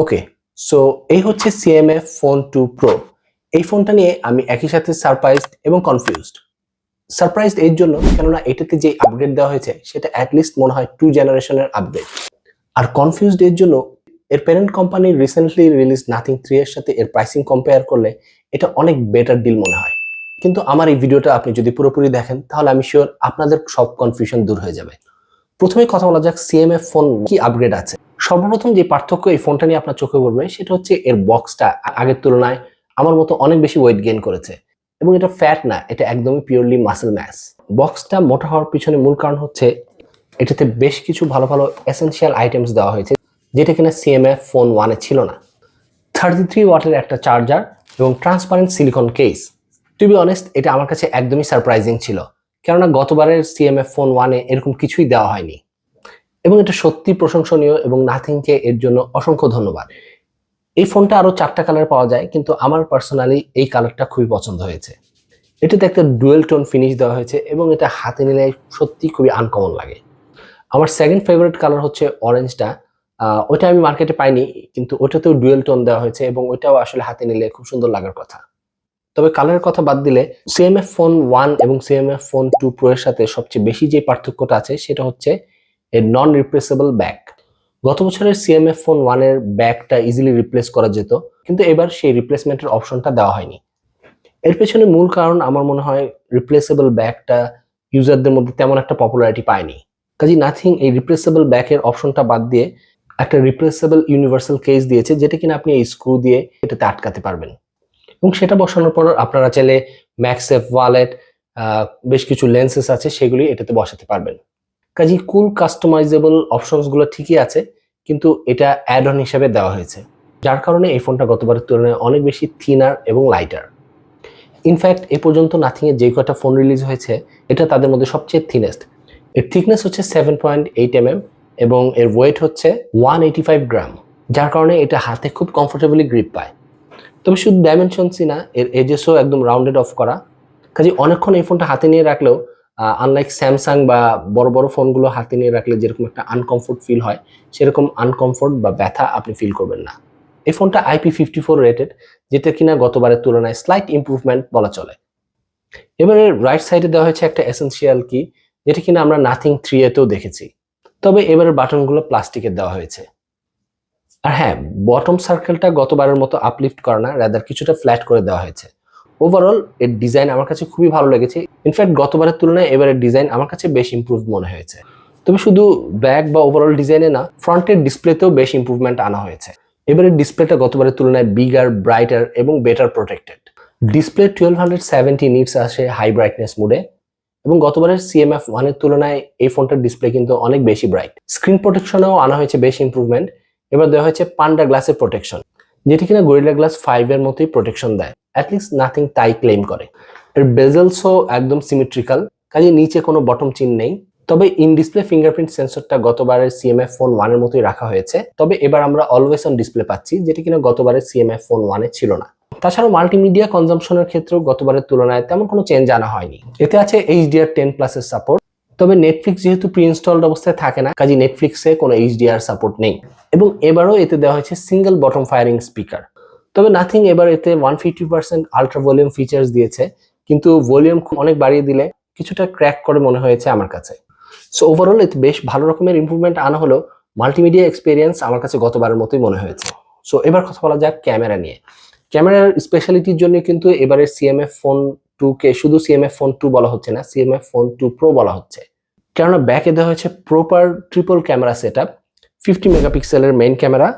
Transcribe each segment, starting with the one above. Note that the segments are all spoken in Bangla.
ওকে সো এই হচ্ছে সিএমএফ ফোন টু প্রো এই ফোনটা নিয়ে আমি একই সাথে সারপ্রাইজড এবং কনফিউজড সারপ্রাইজড এর জন্য, কেননা এটাতে যে আপগ্রেড দেওয়া হয়েছে, সেটা অ্যাটলিস্ট মনে হয় টু জেনারেশনের আপগ্রেড আর কনফিউজড এর জন্য, এর প্যারেন্ট কোম্পানির রিসেন্টলি রিলিজ নাথিং থ্রি এর সাথে এর প্রাইসিং কম্পেয়ার করলে, এটা অনেক বেটার ডিল মনে হয়। কিন্তু আমার এই ভিডিওটা আপনি যদি পুরোপুরি দেখেন, তাহলে আমি শিওর আপনাদের সব কনফিউশন দূর হয়ে যাবে। প্রথমে কথা বলা যাক সিএমএফ ফোন কি আপগ্রেড আছে। সর্বপ্রথম যে পার্থক্য এই ফোনটা নিয়ে আপনার চোখে পড়বে সেটা হচ্ছে এর বক্সটা আগের তুলনায় আমার মতো অনেক বেশি ওয়েট গেইন করেছে। এবং এটা ফ্যাট না, এটা একদমই পিওরলি মাসেল ম্যাস বক্সটা মোটা হওয়ার পিছনে মূল কারণ হচ্ছে এটাতে বেশ কিছু ভালো ভালো এসেনশিয়াল আইটেমস দেওয়া হয়েছে, যেটা কিনা সিএমএফ ফোন ওয়ানে ছিল না। থার্টি থ্রি ওয়াটের একটা চার্জার এবং transparent silicone case to be honest এটা আমার কাছে একদমই সারপ্রাইজিং ছিল। কেননা গতবারের সিএমএফ ফোন ওয়ানে এরকম কিছুই দেওয়া হয়নি। এবং এটা সত্যি প্রশংসনীয় এবং নাথিংকে এর জন্য অসংখ্য ধন্যবাদ। এই ফোনটা আরও চারটা কালার পাওয়া যায়, কিন্তু আমার পার্সোনালি এই কালারটা খুবই পছন্দ হয়েছে। এটাতে একটা ডুয়েল টোন ফিনিশ দেওয়া হয়েছে এবং এটা হাতে নিলে সত্যি খুবই আনকমন লাগে। আমার সেকেন্ড ফেভারিট কালার হচ্ছে অরেঞ্জটা ওইটা আমি মার্কেটে পাইনি, কিন্তু ওটাতেও ডুয়েল টোন দেওয়া হয়েছে এবং ওইটাও আসলে হাতে নিলে খুব সুন্দর লাগার কথা। তবে কালারের কথা বাদ দিলে সিএমএফ ফোন ওয়ান এবং সিএমএফ ফোন টু প্রো এর সাথে সবচেয়ে বেশি যে পার্থক্যটা আছে, সেটা হচ্ছে এর নন রিপ্লেসেবল ব্যাক গত বছরের সিএমএফ ফোন ওয়ানের ব্যাকটা ইজিলি রিপ্লেস করা যেত, কিন্তু এবার সেই রিপ্লেসমেন্টের অপশনটা দেওয়া হয়নি। এর পেছনে মূল কারণ আমার মনে হয় রিপ্লেসেবল ব্যাকটা ইউজারদের মধ্যে তেমন একটা পপুলারিটি পায়নি। কাজে নাথিং এই রিপ্লেসেবল ব্যাকের অপশনটা বাদ দিয়ে একটা রিপ্লেসেবল ইউনিভার্সাল কেস দিয়েছে, যেটা কিনা আপনি এই স্ক্রু দিয়ে এটাতে আটকাতে পারবেন। এবং সেটা বসানোর পর আপনারা চাইলে ম্যাক্সেফ ওয়ালেট বেশ কিছু লেন্সেস আছে, সেগুলি এটাতে বসাতে পারবেন। কাজে কুল কাস্টমাইজেবল অপশনসগুলো ঠিকই আছে, কিন্তু এটা অ্যাড অন হিসাবে দেওয়া হয়েছে। যার কারণে এই ফোনটা গতবারের তুলনায় অনেক বেশি থিনার এবং লাইটার ইনফ্যাক্ট এ পর্যন্ত নাথিংয়ের যে কটা ফোন রিলিজ হয়েছে, এটা তাদের মধ্যে সবচেয়ে থিনেস্ট এর থিকনেস হচ্ছে seven point eight M M এবং এর ওয়েট হচ্ছে ওয়ান এইটি ফাইভ গ্রাম যার কারণে এটা হাতে খুব কমফোর্টেবলি গ্রিপ পায়। তবে শুধু ডাইমেনশনসই না, এর এজেসও একদম রাউন্ডেড অফ করা। কাজে অনেকক্ষণ এই ফোনটা হাতে নিয়ে রাখলেও আনলাইক স্যামসাং বা বড় বড় ফোনগুলো হাতে নিয়ে রাখলে যেরকম একটা আনকমফোর্ট ফিল হয়, সেরকম আনকমফোর্ট বা ব্যথা আপনি ফিল করবেন না। এই ফোনটা আইপি ফিফটি ফোর রেটেড যেটা কিনা গতবারের তুলনায় স্লাইট ইম্প্রুভমেন্ট বলা চলে। এবারে রাইট সাইডে দেওয়া হয়েছে একটা এসেন্সিয়াল কি যেটা কিনা আমরা নাথিং থ্রি এতেও দেখেছি। তবে এবারের বাটনগুলো প্লাস্টিকের দেওয়া হয়েছে। আর হ্যাঁ বটম সার্কেলটা গতবারের মতো আপলিফট করে না রাদার কিছুটা ফ্ল্যাট করে দেওয়া হয়েছে। ওভারঅল এর ডিজাইন আমার কাছে খুবই ভালো লেগেছে। ইনফ্যাক্ট গতবারের তুলনায় এবারের ডিজাইন আমার কাছে বেশ ইম্প্রুভ মনে হয়েছে। তবে শুধু ব্যাক বা ওভারঅল ডিজাইনে না ফ্রন্টের ডিসপ্লেতেও বেশ ইম্প্রুভমেন্ট আনা হয়েছে। এবারের ডিসপ্লেটা গতবারের তুলনায় বিগার ব্রাইটার এবং better protected display twelve hundred seventy nits আসে হাই ব্রাইটনেস মুডে এবং গতবারের সিএমএফ ওয়ানের তুলনায় এই ফোনটার ডিসপ্লে কিন্তু অনেক বেশি ব্রাইট স্ক্রিন প্রোটেকশনেও আনা হয়েছে বেশ ইম্প্রুভমেন্ট এবার দেওয়া হয়েছে পান্ডা গ্লাসের প্রোটেকশন যেটি কিনা গরিলা গ্লাস ফাইভের মতোই প্রোটেকশন দেয়। অ্যাটলিস্ট নাথিং তাই ক্লেম করে। এর বেজেলসও একদম সিমেট্রিক্যাল কাজে নিচে কোনো বটম চিন নেই। তবে ইন ডিসপ্লে ফিঙ্গারপ্রিন্ট সেন্সরটা গতবারের সিএমএফ ফোন ওয়ানের মতোই রাখা হয়েছে। তবে এবার আমরা অলওয়েজ অন ডিসপ্লে পাচ্ছি, যেটি কিনা গতবারের সিএমএফ ফোন ওয়ানে ছিল না। তাছাড়াও মাল্টিমিডিয়া কনজামশনের ক্ষেত্রেও গতবারের তুলনায় তেমন কোনো চেঞ্জ আনা হয়নি। এতে আছে এইচডিআর টেন প্লাসের সাপোর্ট তবে নেটফ্লিক্স যেহেতু প্রি ইনস্টলড অবস্থায় থাকে না কাজে নেটফ্লিক্সে কোনো এইচডিআর সাপোর্ট নেই। এবং এবারও এতে দেওয়া হয়েছে সিঙ্গেল বটম ফায়ারিং স্পিকার তবে নাথিং এবার এতে one fifty percent ultra volume features দিয়েছে, কিন্তু ভলিউম অনেক বাড়িয়ে দিলে কিছুটা ক্র্যাক করে মনে হয়েছে আমার কাছে। সো ওভারঅল এতে বেশ ভালো রকমের ইম্প্রুভমেন্ট আনা হলো মাল্টিমিডিয়া এক্সপিরিয়েন্স আমার কাছে গতবারের মতোই মনে হয়েছে। সো এবার কথা বলা যাক ক্যামেরা নিয়ে। ক্যামেরার স্পেশালিটির জন্য কিন্তু এবারে সিএমএফ ফোন টু কে শুধু সিএমএফ ফোন টু বলা হচ্ছে না সিএমএফ ফোন টু প্রো বলা হচ্ছে। কেননা ব্যাকে দেওয়া হয়েছে proper triple camera setup fifty মেগাপিক্সেলের মেইন ক্যামেরা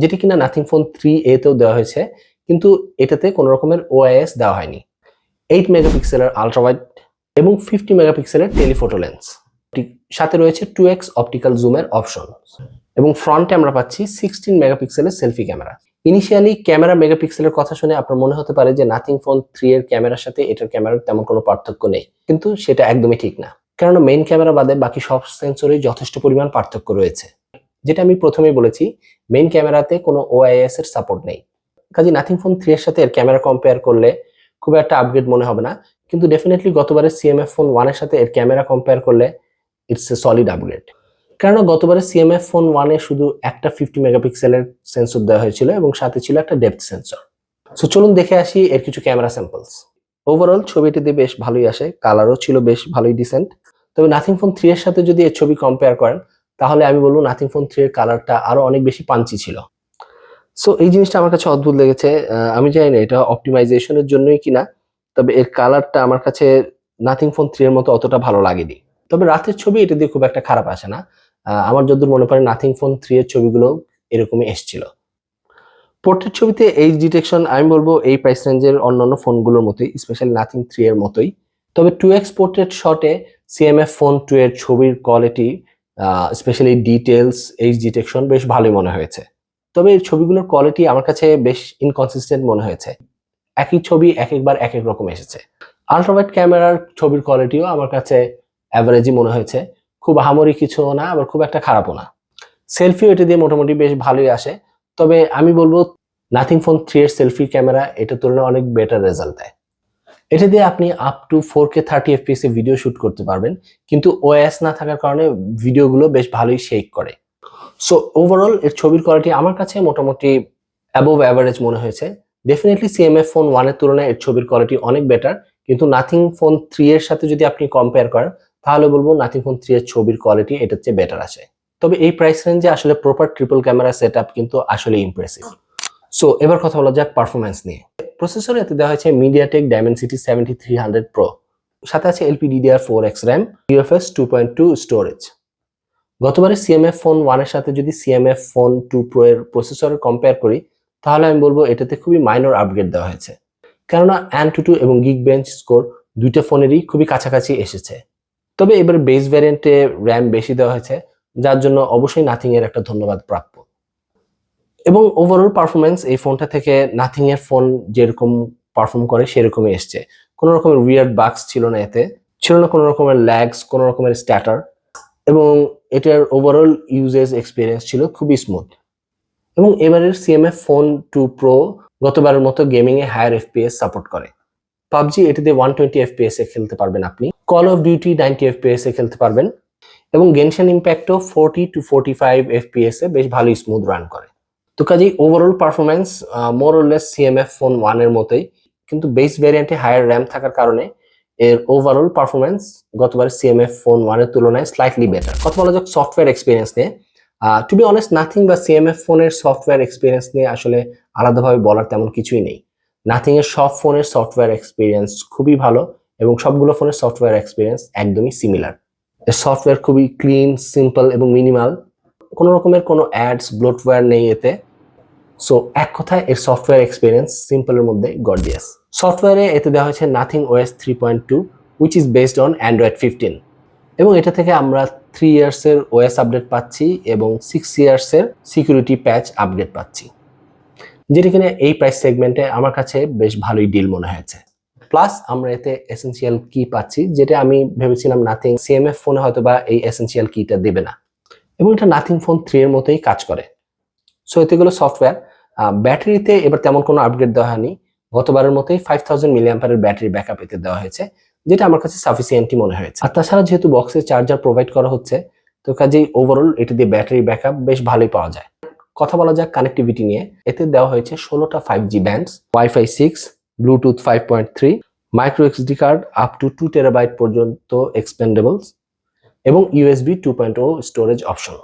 যেটি কিনা নাথিং ফোন থ্রি এতেও দেওয়া হয়েছে, কিন্তু এটাতে কোনো রকমের ওআইএস দেওয়া হয়নি। এইট মেগাপিক্সেলের আলট্রাওয়াইড এবং ফিফটি মেগাপিক্সেলের টেলিফোটো লেন্স সাথে রয়েছে টু এক্স অপটিক্যাল জুমের অপশন এবং ফ্রন্টে আমরা পাচ্ছি সিক্সটিন মেগাপিক্সেলের সেলফি ক্যামেরা ইনিশিয়ালি ক্যামেরা মেগাপিক্সেলের কথা শুনে আপনার মনে হতে পারে যে নাথিং ফোন থ্রি এর ক্যামেরার সাথে এটার ক্যামেরার তেমন কোনো পার্থক্য নেই। কিন্তু সেটা একদমই ঠিক না। কেননা মেইন ক্যামেরা বাদে বাকি সব সেন্সরে যথেষ্ট পরিমাণ পার্থক্য রয়েছে। যেটা আমি প্রথমেই বলেছি মেইন ক্যামেরাতে কোনো ওআইএস এর সাপোর্ট নেই। কাজে নাথিং ফোন থ্রি এর সাথে এর ক্যামেরা কম্পেয়ার করলে খুব একটা আপগ্রেড মনে হবে না। কিন্তু ডেফিনেটলি গতবারের সিএমএফ ফোন ওয়ানের সাথে এর ক্যামেরা কম্পেয়ার করলে ইটস এ সলিড আপগ্রেড কেননা গতবারে সিএমএফ ফোন ওয়ানে শুধু একটা ফিফটি মেগাপিক্সেলের সেন্সর দেওয়া হয়েছিল এবং সাথে ছিল একটা ডেপথ সেন্সর সো চলুন দেখে আসি এর কিছু ক্যামেরা স্যাম্পলস ওভারঅল ছবিটিতে বেশ ভালোই আসে কালারও ছিল বেশ ভালোই ডিসেন্ট তবে নাথিং ফোন থ্রি এর সাথে যদি এর ছবি কম্পেয়ার করেন তাহলে আমি বলব নাথিং ফোন থ্রি এর কালারটা আরও অনেক বেশি পাঞ্চি ছিল। সো এই জিনিসটা আমার কাছে অদ্ভুত লেগেছে। আমি জানি না এটা অপটিমাইজেশনের জন্যই কিনা, তবে এর কালারটা আমার কাছে নাথিং ফোন থ্রি এর মতো অতটা ভালো লাগেনি। তবে রাতের ছবি এটা দিয়ে খুব একটা খারাপ আসে না। আমার যতদূর মনে পড়ে নাথিং ফোন থ্রি এর ছবিগুলো এরকমই এসছিল। পোর্ট্রেট ছবিতে এইচ ডিটেকশন আমি বলব এই প্রাইস রেঞ্জের অন্যান্য ফোনগুলোর মতোই স্পেশালি নাথিং থ্রি এর মতোই। তবে টু এক্স পোর্ট্রেট শটে সিএমএফ ফোন টু এর ছবির quality specially details edge detection বেশ ভালোই মনে হয়েছে। তবে এই ছবিগুলোর কোয়ালিটি আমার কাছে বেশ ইনকনসিস্টেন্ট মনে হয়েছে। একই ছবি এক একবার এক এক রকম এসেছে। আলট্রাওয়াইড ক্যামেরার ছবির কোয়ালিটিও আমার কাছে অ্যাভারেজই মনে হয়েছে। খুব আহামরি কিছু না, আবার খুব একটা খারাপও না। সেলফিও এটা দিয়ে মোটামুটি বেশ ভালোই আসে। তবে আমি বলব নাথিং ফোন থ্রি এর সেলফি ক্যামেরা এটার তুলনায় অনেক বেটার রেজাল্ট দেয়। এটা দিয়ে আপনি up to four K thirty FPS A video shoot করতে পারবেন। কিন্তু ওএস না থাকার কারণে ভিডিওগুলো বেশ ভালোই শেক করে। সো ওভারঅল এর ছবির কোয়ালিটি আমার কাছে মোটামুটি অ্যাবোভ অ্যাভারেজ মনে হয়েছে। ডেফিনেটলি সিএমএফ ফোন ওয়ানের তুলনায় এর ছবির কোয়ালিটি অনেক বেটার কিন্তু নাথিং ফোন থ্রি এর সাথে যদি আপনি কম্পেয়ার করেন, তাহলে বলব নাথিং ফোন থ্রি এর ছবির কোয়ালিটি এটার চেয়ে বেটার আছে। তবে এই প্রাইস রেঞ্জে আসলে প্রপার ট্রিপল ক্যামেরা সেট কিন্তু আসলে ইমপ্রেসিভ সো এবার কথা বলা যাক পারফরমেন্স নিয়ে। প্রসেসরে এতে দেওয়া হয়েছে MediaTek Dimensity seventy three hundred pro সাথে আছে LPDDR four X RAM UFS two point two storage গতবারে সিএমএফ ফোন ওয়ানের সাথে যদি সিএমএফ ফোন টু প্রো এর প্রসেসরের কম্পেয়ার করি, তাহলে আমি বলব এটাতে খুবই মাইনর আপগ্রেড দেওয়া হয়েছে। কেননা অ্যান টু টু এবং গিগ বেঞ্চ স্কোর দুইটা ফোনেরই খুবই কাছাকাছি এসেছে। তবে এবার বেস ভ্যারিয়েন্টে র্যাম বেশি দেওয়া হয়েছে, যার জন্য অবশ্যই নাথিং এর একটা ধন্যবাদ প্রাপ্য। এবং ওভারঅল পারফরমেন্স এই ফোনটা থেকে নাথিং এর ফোন যেরকম পারফর্ম করে সেরকমই এসছে। কোনো রকমের উইয়ার্ড বাক্স ছিল না এতে, ছিল না কোনো রকমের ল্যাগস কোনো রকমের স্ট্যাটার এবং এটার ওভারঅল ইউজেস এক্সপিরিয়েন্স ছিল খুবই স্মুথ এবং এবারের সিএমএফ ফোন টু প্রো গতবারের মতো গেমিং এ হায়ার এফপিএস সাপোর্ট করে। পাবজি এটিতে ওয়ান টোয়েন্টি এফপিএস এ খেলতে পারবেন আপনি Call of Duty ninety FPS এ খেলতে পারবেন এবং Genshin ইম্প্যাক্টও forty to forty five FPS এ বেশ ভালোই স্মুথ রান করে। তো কাজেই overall performance more or less CMF phone ওয়ানের মতোই। কিন্তু বেস ভ্যারিয়েন্টে হায়ার র্যাম থাকার কারণে এর ওভারঅল পারফরমেন্স গতবার সিএমএফ ফোন ওয়ানের তুলনায় স্লাইটলি বেটার কথা বলা যাক সফটওয়্যার এক্সপিরিয়েন্স নিয়ে। টু বি অনেস্ট নাথিং বা সিএমএফ ফোনের সফটওয়্যার এক্সপিরিয়েন্স নিয়ে আসলে আলাদাভাবে বলার তেমন কিছুই নেই। নাথিং এর সব ফোনের সফটওয়্যার এক্সপিরিয়েন্স খুবই ভালো এবং সবগুলো ফোনের সফটওয়্যার এক্সপিরিয়েন্স একদমই সিমিলার এর সফটওয়্যার খুবই ক্লিন সিম্পল এবং মিনিমাল কোনো রকমের কোনো অ্যাডস ব্লোটওয়্যার নেই এতে। সো এক কথায় এর সফটওয়্যার এক্সপিরিয়েন্স সিম্পলের মধ্যে গর্জিয়াস সফটওয়্যারে এতে দেওয়া হয়েছে Nothing OS three point two which is based on Android fifteen এবং এটা থেকে আমরা থ্রি ইয়ার্সের ওএস আপডেট পাচ্ছি এবং সিক্স ইয়ার্সের সিকিউরিটি প্যাচ আপডেট পাচ্ছি। যেটি কিনা এই প্রাইস সেগমেন্টে আমার কাছে বেশ ভালোই ডিল মনে হয়েছে। প্লাস আমরা এতে এসেন্সিয়াল কি পাচ্ছি, যেটা আমি ভেবেছিলাম নাথিং সিএমএফ ফোনে হয়তো বা এই এসেন্সিয়াল কিটা দেবে না। এবং এটা নাথিং ফোন থ্রি এর মতোই কাজ করে। সো এতে গুলো সফটওয়্যার ব্যাটারিতে এবার তেমন কোনো আপগ্রেড দেওয়া হয়নি। গতবারের মতোই ফাইভ থাউজেন্ড মিলিয়াম্পারের ব্যাটারি ব্যাকআপ এতে দেওয়া হয়েছে, যেটা আমার কাছে সাফিসিয়েন্টই মনে হয়েছে। আর তাছাড়া যেহেতু বক্সে চার্জার প্রোভাইড করা হচ্ছে, তো কাজেই ওভারঅল এটা দিয়ে ব্যাটারি ব্যাকআপ বেশ ভালোই পাওয়া যায়। কথা বলা যাক কানেক্টিভিটি নিয়ে। এতে দেওয়া হয়েছে ষোলোটা five G bands WiFi six Bluetooth five point three micro SD card up to two terabyte পর্যন্ত এক্সপেন্ডেবলস এবং USB two point o storage option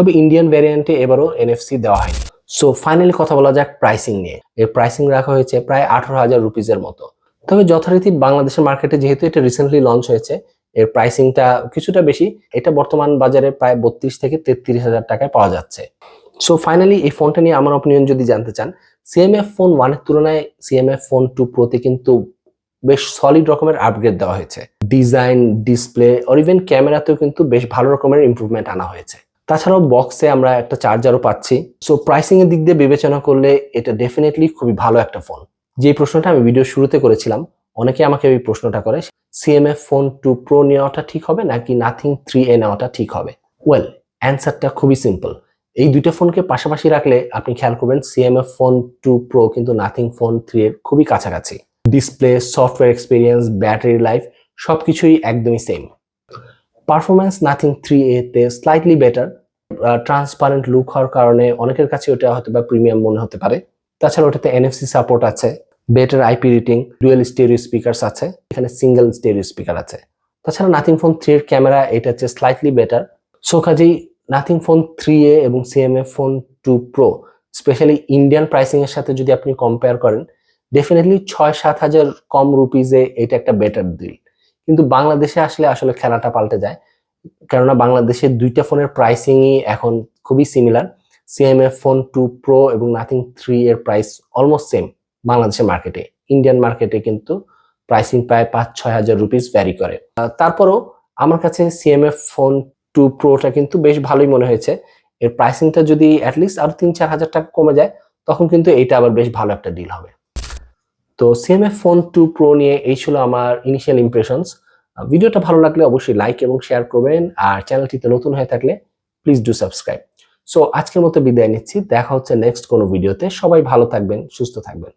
তবে ইন্ডিয়ান ভ্যারিয়েন্টে এবারও এনএফসি দেওয়া হয়নি। সো ফাইনালি কথা বলা যাক প্রাইসিং নিয়ে। এর প্রাইসিং রাখা হয়েছে প্রায় আঠারো হাজার রুপিজের মতো। তবে যথারীতি বাংলাদেশের মার্কেটে যেহেতু এটা রিসেন্টলি লঞ্চ হয়েছে, এর প্রাইসিংটা কিছুটা বেশি, এটা বর্তমান বাজারে প্রায় বত্রিশ থেকে তেত্রিশ হাজার টাকায় পাওয়া যাচ্ছে। সো ফাইনালি এই ফোনটা নিয়ে আমার অপিনিয়ন যদি জানতে চান সিএমএফ ফোন ওয়ানের তুলনায় সিএমএফ ফোন টু প্রোতে কিন্তু বেশ সলিড রকমের আপগ্রেড দেওয়া হয়েছে। ডিজাইন ডিসপ্লে আর ইভেন ক্যামেরাতেও কিন্তু বেশ ভালো রকমের ইম্প্রুভমেন্ট আনা হয়েছে। তাছাড়াও বক্সে আমরা একটা চার্জারও পাচ্ছি। সো প্রাইসিং এর দিক দিয়ে বিবেচনা করলে এটা ডেফিনেটলি খুবই ভালো একটা ফোন যে প্রশ্নটা আমি ভিডিও শুরুতে করেছিলাম, অনেকে আমাকে এই প্রশ্নটা করে সিএমএফ ফোন টু প্রো নেওয়াটা ঠিক হবে নাকি নাথিং থ্রি এ নেওয়াটা ঠিক হবে? ওয়েল অ্যান্সারটা খুবই সিম্পল এই দুইটা ফোনকে পাশাপাশি রাখলে আপনি খেয়াল করবেন সিএমএফ ফোন টু প্রো কিন্তু নাথিং ফোন থ্রি এর খুবই কাছাকাছি। Display software experience battery life সবকিছুই একদমই সেম পারফরমেন্স নাথিং থ্রি এতে স্লাইটলি বেটার ট্রান্সপারেন্ট লুক হওয়ার কারণে অনেকের কাছে ওটা হয়তো বা প্রিমিয়াম মনে হতে পারে। তাছাড়া ওটাতে এনএফসি সাপোর্ট আছে better IP rating dual stereo speakers আছে, এখানে সিঙ্গেল স্টেরিও স্পিকার আছে। তাছাড়া নাথিং ফোন থ্রি এর ক্যামেরা এটা হচ্ছে স্লাইটলি বেটার সো কাজেই নাথিং ফোন থ্রি এ এবং CMF phone two Pro specially Indian pricing এর সাথে যদি আপনি কম্পেয়ার করেন ডেফিনেটলি ছয় সাত হাজার কম রুপিজে এটা একটা বেটার ডিল কিন্তু বাংলাদেশে আসলে আসলে খেলাটা পাল্টে যায়। কেননা বাংলাদেশের দুইটা ফোনের প্রাইসিংই এখন খুবই similar CMF phone two Pro এবং নাথিং থ্রি এর প্রাইস অলমোস্ট সেম বাংলাদেশের মার্কেটে ইন্ডিয়ান মার্কেটে কিন্তু প্রাইসিং প্রায় পাঁচ, ছয় হাজার রুপিস ভ্যারি করে। তারপরও আমার কাছে সিএমএফ ফোন টু প্রোটা কিন্তু বেশ ভালোই মনে হয়েছে। এর প্রাইসিংটা যদি অ্যাটলিস্ট আরও তিন, চার হাজার টাকা কমে যায়, তখন কিন্তু এটা আবার বেশ ভালো একটা ডিল হবে। তো সিএমএফ ফোন টু প্রো নিয়ে এই ছিল আমার ইনিশিয়াল ইমপ্রেশনস ভিডিওটা ভালো লাগলে অবশ্যই লাইক এবং শেয়ার করবেন আর চ্যানেলটিতে নতুন হয়ে থাকলে প্লিজ ডু সাবস্ক্রাইব সো আজকের মতো বিদায় নিচ্ছি। দেখা হচ্ছে নেক্সট কোনো ভিডিওতে সবাই ভালো থাকবেন, সুস্থ থাকবেন।